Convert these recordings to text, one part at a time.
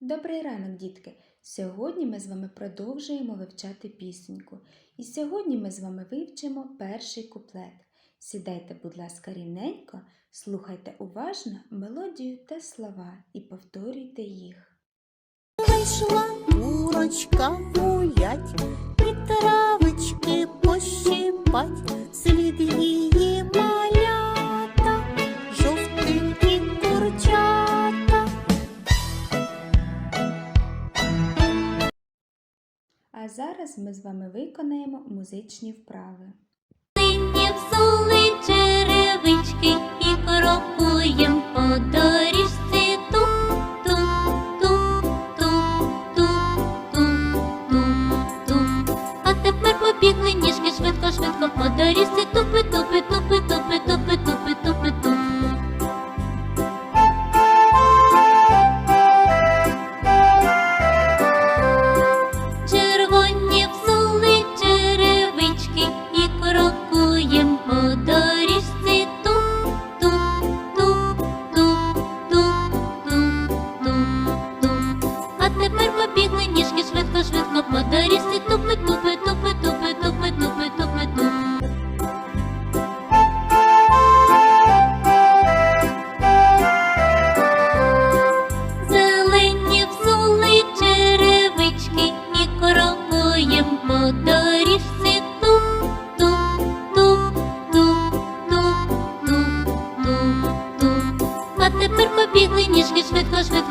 Добрий ранок, дітки! Сьогодні ми з вами продовжуємо вивчати пісеньку. І сьогодні ми з вами вивчимо перший куплет. Сідайте, будь ласка, рівненько, слухайте уважно мелодію та слова і повторюйте їх. Вийшла курочка гулять, зараз ми з вами виконаємо музичні вправи. Сині псули черевички і крокуєм по доріжці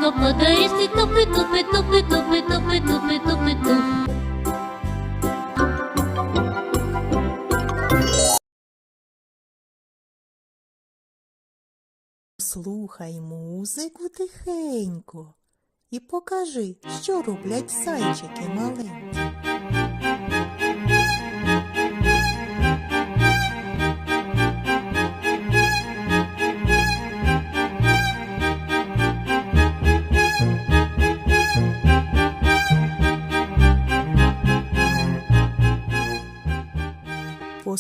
швидко по доріжці тупи, тупи, тупи, тупи, тупи, тупи, тупи, туп. Слухай музику тихенько і покажи, що роблять зайчики маленькі.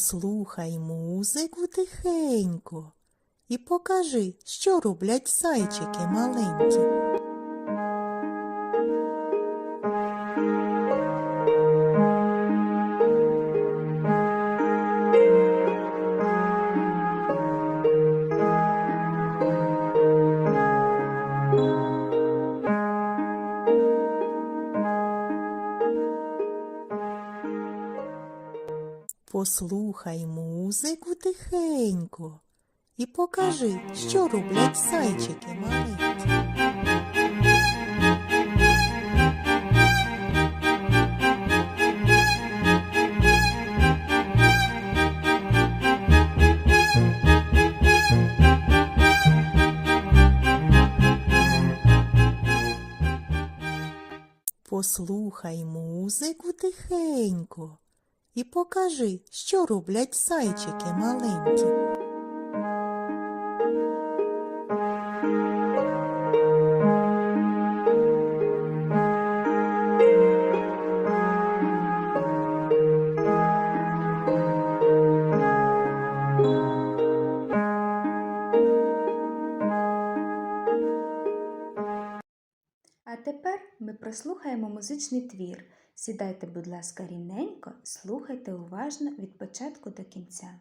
Послухай музику тихенько і покажи, що роблять зайчики маленькі. Послухай музику тихенько і покажи, що роблять зайчики маленькі. Послухай музику тихенько і покажи, що роблять зайчики маленькі. А тепер ми прослухаємо музичний твір. Сідайте, будь ласка, рівненько, слухайте уважно від початку до кінця.